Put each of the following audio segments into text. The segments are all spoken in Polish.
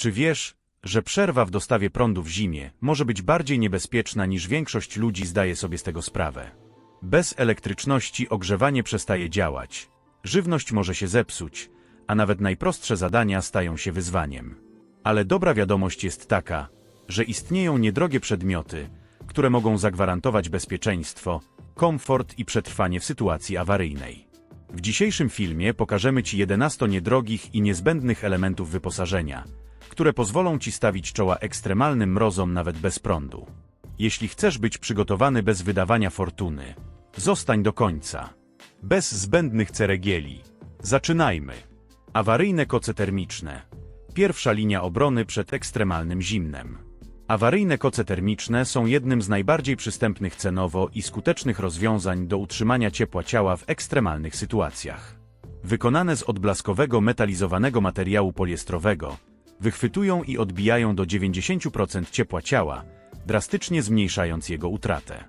Czy wiesz, że przerwa w dostawie prądu w zimie może być bardziej niebezpieczna niż większość ludzi zdaje sobie z tego sprawę? Bez elektryczności ogrzewanie przestaje działać, żywność może się zepsuć, a nawet najprostsze zadania stają się wyzwaniem. Ale dobra wiadomość jest taka, że istnieją niedrogie przedmioty, które mogą zagwarantować bezpieczeństwo, komfort i przetrwanie w sytuacji awaryjnej. W dzisiejszym filmie pokażemy Ci 11 niedrogich i niezbędnych elementów wyposażenia, które pozwolą Ci stawić czoła ekstremalnym mrozom nawet bez prądu. Jeśli chcesz być przygotowany bez wydawania fortuny, zostań do końca. Bez zbędnych ceregieli. Zaczynajmy. Awaryjne koce termiczne. Pierwsza linia obrony przed ekstremalnym zimnem. Awaryjne koce termiczne są jednym z najbardziej przystępnych cenowo i skutecznych rozwiązań do utrzymania ciepła ciała w ekstremalnych sytuacjach. Wykonane z odblaskowego metalizowanego materiału poliestrowego, wychwytują i odbijają do 90% ciepła ciała, drastycznie zmniejszając jego utratę.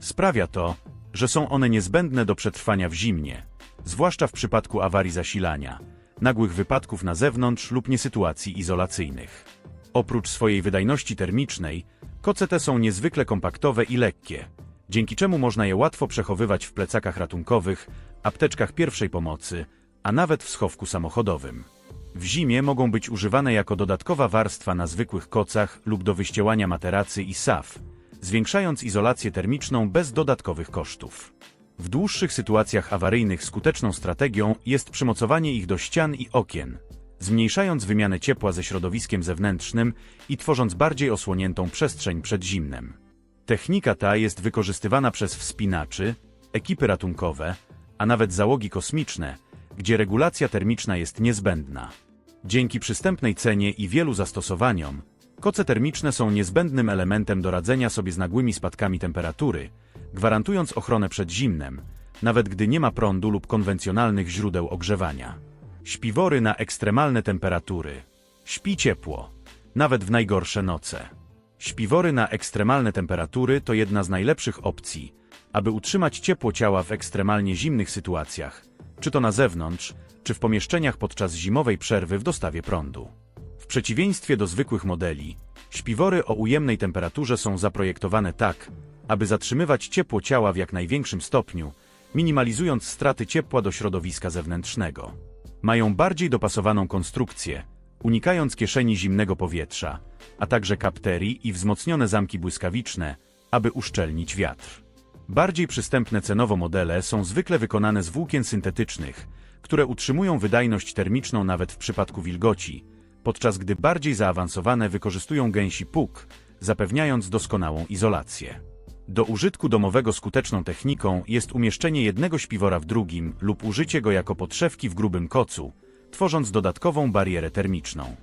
Sprawia to, że są one niezbędne do przetrwania w zimnie, zwłaszcza w przypadku awarii zasilania, nagłych wypadków na zewnątrz lub niesytuacji izolacyjnych. Oprócz swojej wydajności termicznej, koce te są niezwykle kompaktowe i lekkie, dzięki czemu można je łatwo przechowywać w plecakach ratunkowych, apteczkach pierwszej pomocy, a nawet w schowku samochodowym. W zimie mogą być używane jako dodatkowa warstwa na zwykłych kocach lub do wyściełania materacy i saf, zwiększając izolację termiczną bez dodatkowych kosztów. W dłuższych sytuacjach awaryjnych skuteczną strategią jest przymocowanie ich do ścian i okien, zmniejszając wymianę ciepła ze środowiskiem zewnętrznym i tworząc bardziej osłoniętą przestrzeń przed zimnem. Technika ta jest wykorzystywana przez wspinaczy, ekipy ratunkowe, a nawet załogi kosmiczne, gdzie regulacja termiczna jest niezbędna. Dzięki przystępnej cenie i wielu zastosowaniom, koce termiczne są niezbędnym elementem do radzenia sobie z nagłymi spadkami temperatury, gwarantując ochronę przed zimnem, nawet gdy nie ma prądu lub konwencjonalnych źródeł ogrzewania. Śpiwory na ekstremalne temperatury. Śpi ciepło, nawet w najgorsze noce. Śpiwory na ekstremalne temperatury to jedna z najlepszych opcji, aby utrzymać ciepło ciała w ekstremalnie zimnych sytuacjach, czy to na zewnątrz, czy w pomieszczeniach podczas zimowej przerwy w dostawie prądu. W przeciwieństwie do zwykłych modeli, śpiwory o ujemnej temperaturze są zaprojektowane tak, aby zatrzymywać ciepło ciała w jak największym stopniu, minimalizując straty ciepła do środowiska zewnętrznego. Mają bardziej dopasowaną konstrukcję, unikając kieszeni zimnego powietrza, a także kapterii i wzmocnione zamki błyskawiczne, aby uszczelnić wiatr. Bardziej przystępne cenowo modele są zwykle wykonane z włókien syntetycznych, które utrzymują wydajność termiczną nawet w przypadku wilgoci, podczas gdy bardziej zaawansowane wykorzystują gęsi puk, zapewniając doskonałą izolację. Do użytku domowego skuteczną techniką jest umieszczenie jednego śpiwora w drugim lub użycie go jako podszewki w grubym kocu, tworząc dodatkową barierę termiczną.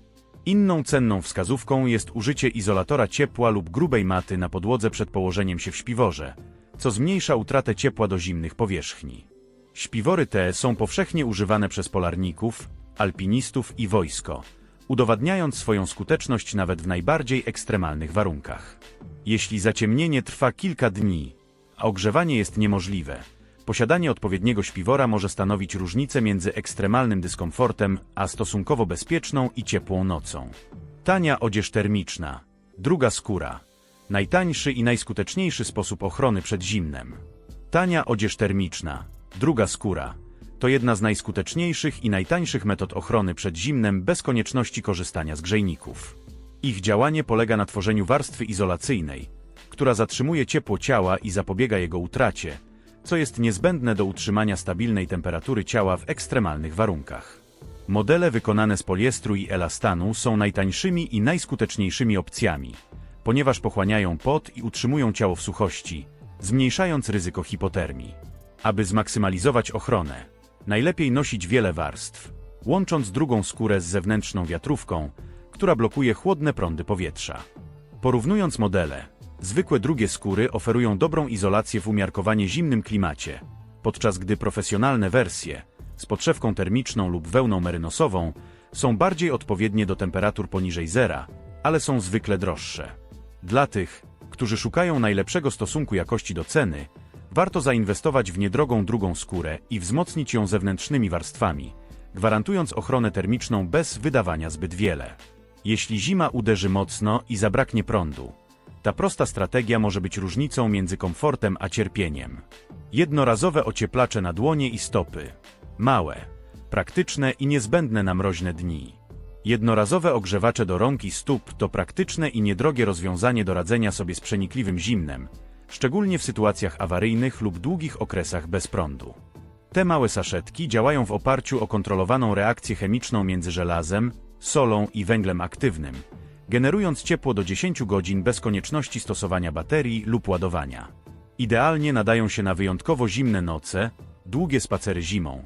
Inną cenną wskazówką jest użycie izolatora ciepła lub grubej maty na podłodze przed położeniem się w śpiworze, co zmniejsza utratę ciepła do zimnych powierzchni. Śpiwory te są powszechnie używane przez polarników, alpinistów i wojsko, udowadniając swoją skuteczność nawet w najbardziej ekstremalnych warunkach. Jeśli zaciemnienie trwa kilka dni, a ogrzewanie jest niemożliwe, posiadanie odpowiedniego śpiwora może stanowić różnicę między ekstremalnym dyskomfortem a stosunkowo bezpieczną i ciepłą nocą. Tania odzież termiczna, druga skóra, najtańszy i najskuteczniejszy sposób ochrony przed zimnem. Tania odzież termiczna, druga skóra, to jedna z najskuteczniejszych i najtańszych metod ochrony przed zimnem bez konieczności korzystania z grzejników. Ich działanie polega na tworzeniu warstwy izolacyjnej, która zatrzymuje ciepło ciała i zapobiega jego utracie, co jest niezbędne do utrzymania stabilnej temperatury ciała w ekstremalnych warunkach. Modele wykonane z poliestru i elastanu są najtańszymi i najskuteczniejszymi opcjami, ponieważ pochłaniają pot i utrzymują ciało w suchości, zmniejszając ryzyko hipotermii. Aby zmaksymalizować ochronę, najlepiej nosić wiele warstw, łącząc drugą skórę z zewnętrzną wiatrówką, która blokuje chłodne prądy powietrza. Porównując modele, zwykłe drugie skóry oferują dobrą izolację w umiarkowanie zimnym klimacie, podczas gdy profesjonalne wersje, z podszewką termiczną lub wełną merynosową, są bardziej odpowiednie do temperatur poniżej zera, ale są zwykle droższe. Dla tych, którzy szukają najlepszego stosunku jakości do ceny, warto zainwestować w niedrogą drugą skórę i wzmocnić ją zewnętrznymi warstwami, gwarantując ochronę termiczną bez wydawania zbyt wiele. Jeśli zima uderzy mocno i zabraknie prądu, ta prosta strategia może być różnicą między komfortem a cierpieniem. Jednorazowe ocieplacze na dłonie i stopy. Małe, praktyczne i niezbędne na mroźne dni. Jednorazowe ogrzewacze do rąk i stóp to praktyczne i niedrogie rozwiązanie do radzenia sobie z przenikliwym zimnem, szczególnie w sytuacjach awaryjnych lub długich okresach bez prądu. Te małe saszetki działają w oparciu o kontrolowaną reakcję chemiczną między żelazem, solą i węglem aktywnym, generując ciepło do 10 godzin bez konieczności stosowania baterii lub ładowania. Idealnie nadają się na wyjątkowo zimne noce, długie spacery zimą,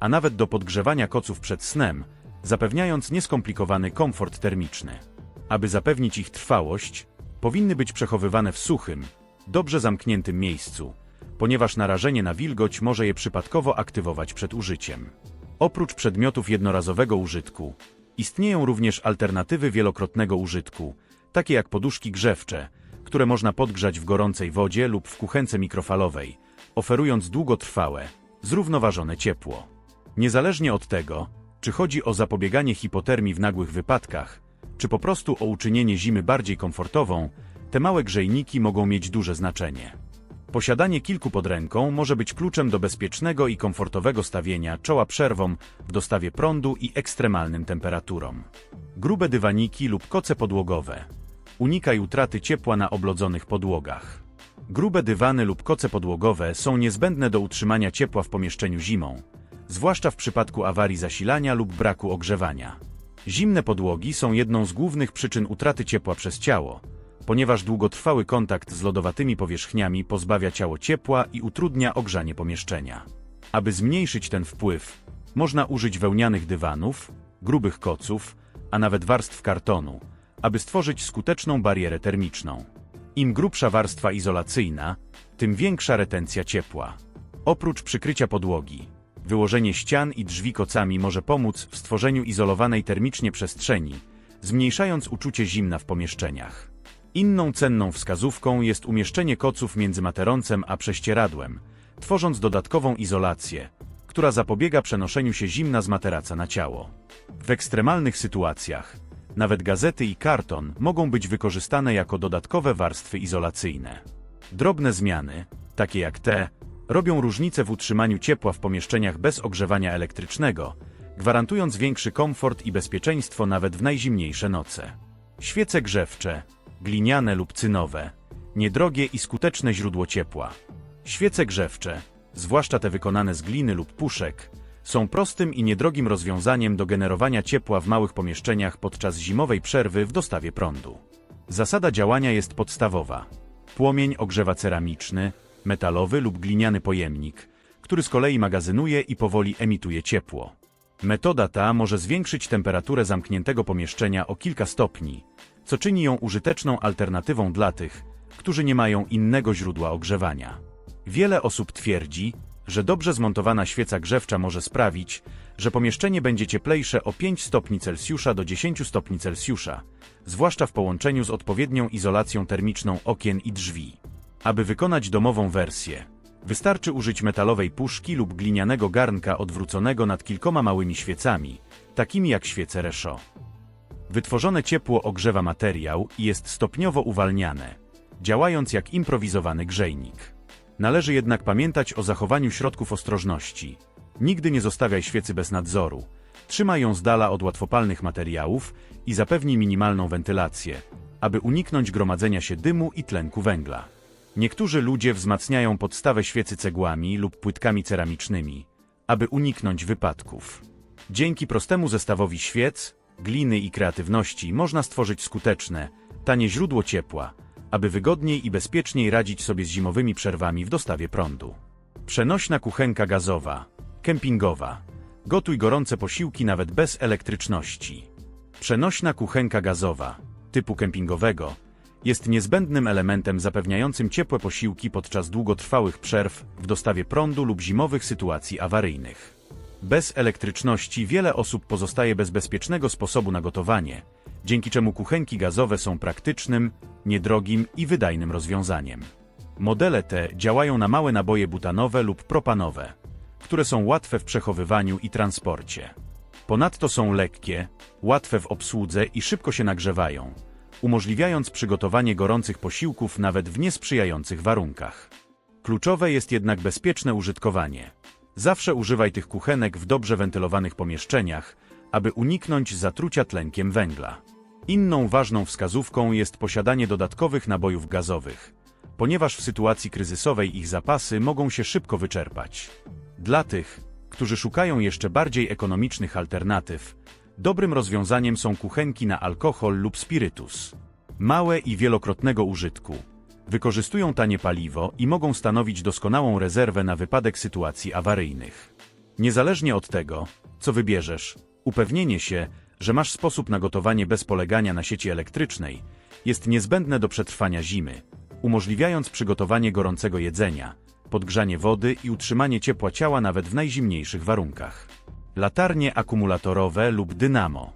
a nawet do podgrzewania koców przed snem, zapewniając nieskomplikowany komfort termiczny. Aby zapewnić ich trwałość, powinny być przechowywane w suchym, dobrze zamkniętym miejscu, ponieważ narażenie na wilgoć może je przypadkowo aktywować przed użyciem. Oprócz przedmiotów jednorazowego użytku, istnieją również alternatywy wielokrotnego użytku, takie jak poduszki grzewcze, które można podgrzać w gorącej wodzie lub w kuchence mikrofalowej, oferując długotrwałe, zrównoważone ciepło. Niezależnie od tego, czy chodzi o zapobieganie hipotermii w nagłych wypadkach, czy po prostu o uczynienie zimy bardziej komfortową, te małe grzejniki mogą mieć duże znaczenie. Posiadanie kilku pod ręką może być kluczem do bezpiecznego i komfortowego stawienia czoła przerwom w dostawie prądu i ekstremalnym temperaturom. Grube dywaniki lub koce podłogowe. Unikaj utraty ciepła na oblodzonych podłogach. Grube dywany lub koce podłogowe są niezbędne do utrzymania ciepła w pomieszczeniu zimą, zwłaszcza w przypadku awarii zasilania lub braku ogrzewania. Zimne podłogi są jedną z głównych przyczyn utraty ciepła przez ciało, ponieważ długotrwały kontakt z lodowatymi powierzchniami pozbawia ciało ciepła i utrudnia ogrzanie pomieszczenia. Aby zmniejszyć ten wpływ, można użyć wełnianych dywanów, grubych koców, a nawet warstw kartonu, aby stworzyć skuteczną barierę termiczną. Im grubsza warstwa izolacyjna, tym większa retencja ciepła. Oprócz przykrycia podłogi, wyłożenie ścian i drzwi kocami może pomóc w stworzeniu izolowanej termicznie przestrzeni, zmniejszając uczucie zimna w pomieszczeniach. Inną cenną wskazówką jest umieszczenie koców między materoncem a prześcieradłem, tworząc dodatkową izolację, która zapobiega przenoszeniu się zimna z materaca na ciało. W ekstremalnych sytuacjach, nawet gazety i karton mogą być wykorzystane jako dodatkowe warstwy izolacyjne. Drobne zmiany, takie jak te, robią różnicę w utrzymaniu ciepła w pomieszczeniach bez ogrzewania elektrycznego, gwarantując większy komfort i bezpieczeństwo nawet w najzimniejsze noce. Świece grzewcze, gliniane lub cynowe, niedrogie i skuteczne źródło ciepła. Świece grzewcze, zwłaszcza te wykonane z gliny lub puszek, są prostym i niedrogim rozwiązaniem do generowania ciepła w małych pomieszczeniach podczas zimowej przerwy w dostawie prądu. Zasada działania jest podstawowa. Płomień ogrzewa ceramiczny, metalowy lub gliniany pojemnik, który z kolei magazynuje i powoli emituje ciepło. Metoda ta może zwiększyć temperaturę zamkniętego pomieszczenia o kilka stopni, co czyni ją użyteczną alternatywą dla tych, którzy nie mają innego źródła ogrzewania. Wiele osób twierdzi, że dobrze zmontowana świeca grzewcza może sprawić, że pomieszczenie będzie cieplejsze o 5 stopni Celsjusza do 10 stopni Celsjusza, zwłaszcza w połączeniu z odpowiednią izolacją termiczną okien i drzwi. Aby wykonać domową wersję, wystarczy użyć metalowej puszki lub glinianego garnka odwróconego nad kilkoma małymi świecami, takimi jak świece Reszo. Wytworzone ciepło ogrzewa materiał i jest stopniowo uwalniane, działając jak improwizowany grzejnik. Należy jednak pamiętać o zachowaniu środków ostrożności. Nigdy nie zostawiaj świecy bez nadzoru. Trzymaj ją z dala od łatwopalnych materiałów i zapewnij minimalną wentylację, aby uniknąć gromadzenia się dymu i tlenku węgla. Niektórzy ludzie wzmacniają podstawę świecy cegłami lub płytkami ceramicznymi, aby uniknąć wypadków. Dzięki prostemu zestawowi świec, gliny i kreatywności można stworzyć skuteczne, tanie źródło ciepła, aby wygodniej i bezpieczniej radzić sobie z zimowymi przerwami w dostawie prądu. Przenośna kuchenka gazowa, kempingowa. Gotuj gorące posiłki nawet bez elektryczności. Przenośna kuchenka gazowa, typu kempingowego, jest niezbędnym elementem zapewniającym ciepłe posiłki podczas długotrwałych przerw w dostawie prądu lub zimowych sytuacji awaryjnych. Bez elektryczności wiele osób pozostaje bez bezpiecznego sposobu na gotowanie, dzięki czemu kuchenki gazowe są praktycznym, niedrogim i wydajnym rozwiązaniem. Modele te działają na małe naboje butanowe lub propanowe, które są łatwe w przechowywaniu i transporcie. Ponadto są lekkie, łatwe w obsłudze i szybko się nagrzewają, umożliwiając przygotowanie gorących posiłków nawet w niesprzyjających warunkach. Kluczowe jest jednak bezpieczne użytkowanie. Zawsze używaj tych kuchenek w dobrze wentylowanych pomieszczeniach, aby uniknąć zatrucia tlenkiem węgla. Inną ważną wskazówką jest posiadanie dodatkowych nabojów gazowych, ponieważ w sytuacji kryzysowej ich zapasy mogą się szybko wyczerpać. Dla tych, którzy szukają jeszcze bardziej ekonomicznych alternatyw, dobrym rozwiązaniem są kuchenki na alkohol lub spirytus. Małe i wielokrotnego użytku. Wykorzystują tanie paliwo i mogą stanowić doskonałą rezerwę na wypadek sytuacji awaryjnych. Niezależnie od tego, co wybierzesz, upewnienie się, że masz sposób na gotowanie bez polegania na sieci elektrycznej, jest niezbędne do przetrwania zimy, umożliwiając przygotowanie gorącego jedzenia, podgrzanie wody i utrzymanie ciepła ciała nawet w najzimniejszych warunkach. Latarnie akumulatorowe lub dynamo.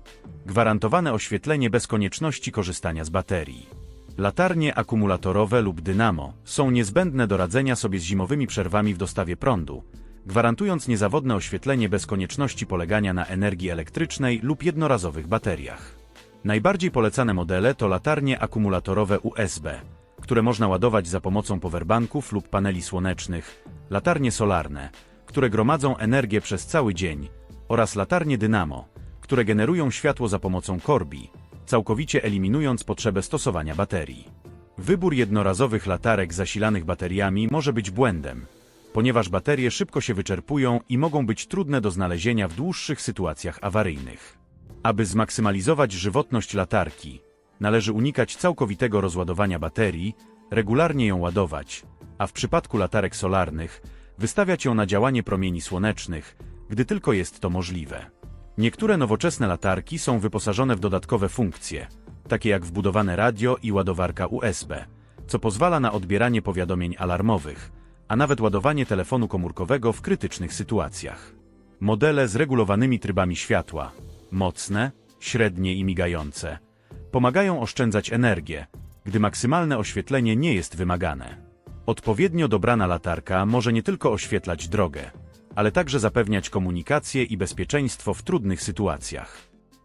Gwarantowane oświetlenie bez konieczności korzystania z baterii. Latarnie akumulatorowe lub dynamo są niezbędne do radzenia sobie z zimowymi przerwami w dostawie prądu, gwarantując niezawodne oświetlenie bez konieczności polegania na energii elektrycznej lub jednorazowych bateriach. Najbardziej polecane modele to latarnie akumulatorowe USB, które można ładować za pomocą powerbanków lub paneli słonecznych, latarnie solarne, które gromadzą energię przez cały dzień, oraz latarnie dynamo, które generują światło za pomocą korbi, całkowicie eliminując potrzebę stosowania baterii. Wybór jednorazowych latarek zasilanych bateriami może być błędem, ponieważ baterie szybko się wyczerpują i mogą być trudne do znalezienia w dłuższych sytuacjach awaryjnych. Aby zmaksymalizować żywotność latarki, należy unikać całkowitego rozładowania baterii, regularnie ją ładować, a w przypadku latarek solarnych wystawiać ją na działanie promieni słonecznych, gdy tylko jest to możliwe. Niektóre nowoczesne latarki są wyposażone w dodatkowe funkcje, takie jak wbudowane radio i ładowarka USB, co pozwala na odbieranie powiadomień alarmowych, a nawet ładowanie telefonu komórkowego w krytycznych sytuacjach. Modele z regulowanymi trybami światła, mocne, średnie i migające, pomagają oszczędzać energię, gdy maksymalne oświetlenie nie jest wymagane. Odpowiednio dobrana latarka może nie tylko oświetlać drogę, ale także zapewniać komunikację i bezpieczeństwo w trudnych sytuacjach.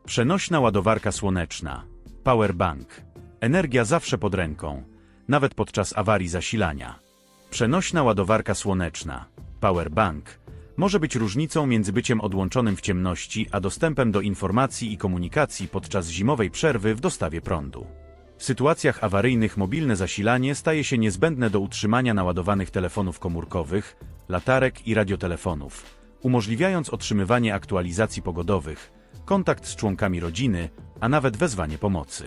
Przenośna ładowarka słoneczna, powerbank. Energia zawsze pod ręką, nawet podczas awarii zasilania. Przenośna ładowarka słoneczna, powerbank, może być różnicą między byciem odłączonym w ciemności a dostępem do informacji i komunikacji podczas zimowej przerwy w dostawie prądu. W sytuacjach awaryjnych mobilne zasilanie staje się niezbędne do utrzymania naładowanych telefonów komórkowych, latarek i radiotelefonów, umożliwiając otrzymywanie aktualizacji pogodowych, kontakt z członkami rodziny, a nawet wezwanie pomocy.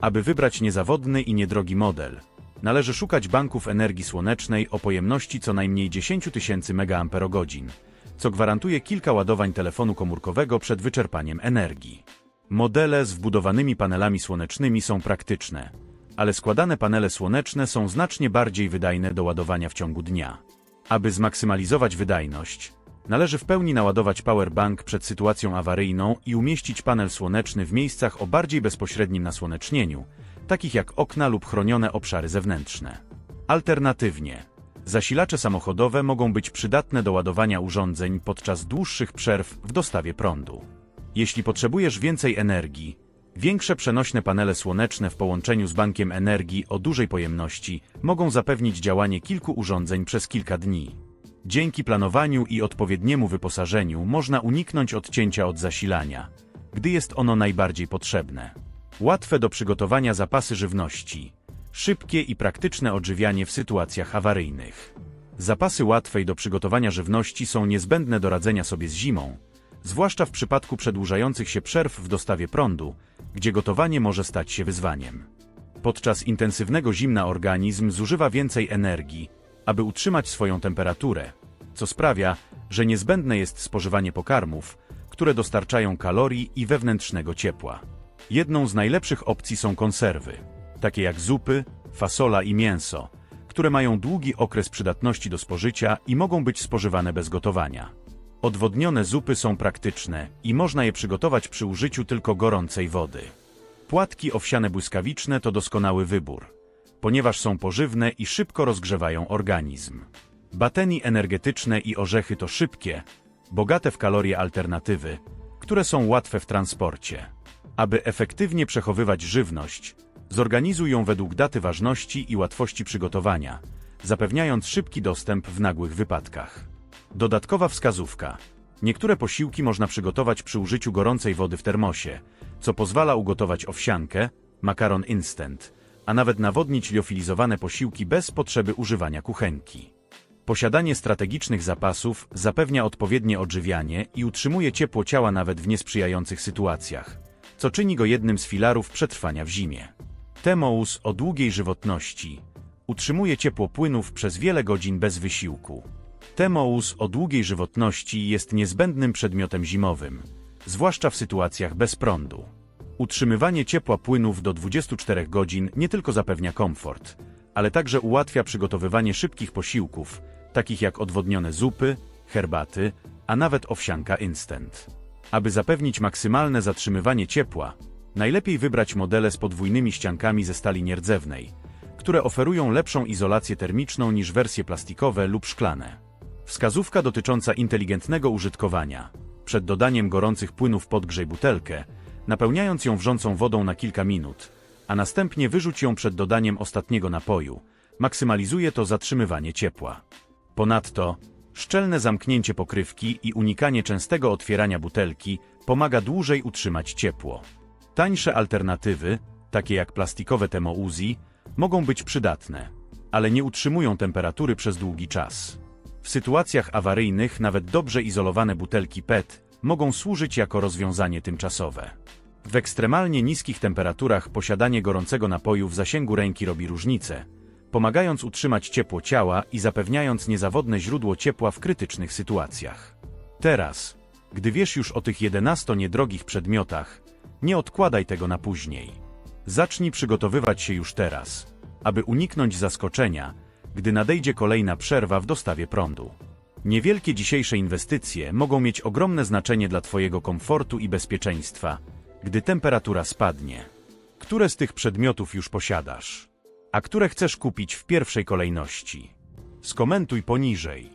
Aby wybrać niezawodny i niedrogi model, należy szukać banków energii słonecznej o pojemności co najmniej 10 tysięcy mAh, co gwarantuje kilka ładowań telefonu komórkowego przed wyczerpaniem energii. Modele z wbudowanymi panelami słonecznymi są praktyczne, ale składane panele słoneczne są znacznie bardziej wydajne do ładowania w ciągu dnia. Aby zmaksymalizować wydajność, należy w pełni naładować powerbank przed sytuacją awaryjną i umieścić panel słoneczny w miejscach o bardziej bezpośrednim nasłonecznieniu, takich jak okna lub chronione obszary zewnętrzne. Alternatywnie, zasilacze samochodowe mogą być przydatne do ładowania urządzeń podczas dłuższych przerw w dostawie prądu. Jeśli potrzebujesz więcej energii, większe przenośne panele słoneczne w połączeniu z bankiem energii o dużej pojemności mogą zapewnić działanie kilku urządzeń przez kilka dni. Dzięki planowaniu i odpowiedniemu wyposażeniu można uniknąć odcięcia od zasilania, gdy jest ono najbardziej potrzebne. Łatwe do przygotowania zapasy żywności, szybkie i praktyczne odżywianie w sytuacjach awaryjnych. Zapasy łatwej do przygotowania żywności są niezbędne do radzenia sobie z zimą, zwłaszcza w przypadku przedłużających się przerw w dostawie prądu, gdzie gotowanie może stać się wyzwaniem. Podczas intensywnego zimna organizm zużywa więcej energii, aby utrzymać swoją temperaturę, co sprawia, że niezbędne jest spożywanie pokarmów, które dostarczają kalorii i wewnętrznego ciepła. Jedną z najlepszych opcji są konserwy, takie jak zupy, fasola i mięso, które mają długi okres przydatności do spożycia i mogą być spożywane bez gotowania. Odwodnione zupy są praktyczne i można je przygotować przy użyciu tylko gorącej wody. Płatki owsiane błyskawiczne to doskonały wybór, ponieważ są pożywne i szybko rozgrzewają organizm. Bateni energetyczne i orzechy to szybkie, bogate w kalorie alternatywy, które są łatwe w transporcie. Aby efektywnie przechowywać żywność, zorganizuj ją według daty ważności i łatwości przygotowania, zapewniając szybki dostęp w nagłych wypadkach. Dodatkowa wskazówka. Niektóre posiłki można przygotować przy użyciu gorącej wody w termosie, co pozwala ugotować owsiankę, makaron instant, a nawet nawodnić liofilizowane posiłki bez potrzeby używania kuchenki. Posiadanie strategicznych zapasów zapewnia odpowiednie odżywianie i utrzymuje ciepło ciała nawet w niesprzyjających sytuacjach, co czyni go jednym z filarów przetrwania w zimie. Temous o długiej żywotności utrzymuje ciepło płynów przez wiele godzin bez wysiłku. Temous o długiej żywotności jest niezbędnym przedmiotem zimowym, zwłaszcza w sytuacjach bez prądu. Utrzymywanie ciepła płynów do 24 godzin nie tylko zapewnia komfort, ale także ułatwia przygotowywanie szybkich posiłków, takich jak odwodnione zupy, herbaty, a nawet owsianka instant. Aby zapewnić maksymalne zatrzymywanie ciepła, najlepiej wybrać modele z podwójnymi ściankami ze stali nierdzewnej, które oferują lepszą izolację termiczną niż wersje plastikowe lub szklane. Wskazówka dotycząca inteligentnego użytkowania. Przed dodaniem gorących płynów podgrzej butelkę, napełniając ją wrzącą wodą na kilka minut, a następnie wyrzuć ją przed dodaniem ostatniego napoju. Maksymalizuje to zatrzymywanie ciepła. Ponadto, szczelne zamknięcie pokrywki i unikanie częstego otwierania butelki pomaga dłużej utrzymać ciepło. Tańsze alternatywy, takie jak plastikowe Temouzi, mogą być przydatne, ale nie utrzymują temperatury przez długi czas. W sytuacjach awaryjnych nawet dobrze izolowane butelki PET mogą służyć jako rozwiązanie tymczasowe. W ekstremalnie niskich temperaturach posiadanie gorącego napoju w zasięgu ręki robi różnicę, pomagając utrzymać ciepło ciała i zapewniając niezawodne źródło ciepła w krytycznych sytuacjach. Teraz, gdy wiesz już o tych 11 niedrogich przedmiotach, nie odkładaj tego na później. Zacznij przygotowywać się już teraz, aby uniknąć zaskoczenia, gdy nadejdzie kolejna przerwa w dostawie prądu. Niewielkie dzisiejsze inwestycje mogą mieć ogromne znaczenie dla Twojego komfortu i bezpieczeństwa, gdy temperatura spadnie. Które z tych przedmiotów już posiadasz? A które chcesz kupić w pierwszej kolejności? Skomentuj poniżej.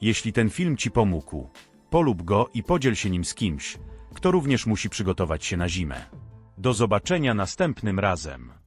Jeśli ten film Ci pomógł, polub go i podziel się nim z kimś, kto również musi przygotować się na zimę. Do zobaczenia następnym razem.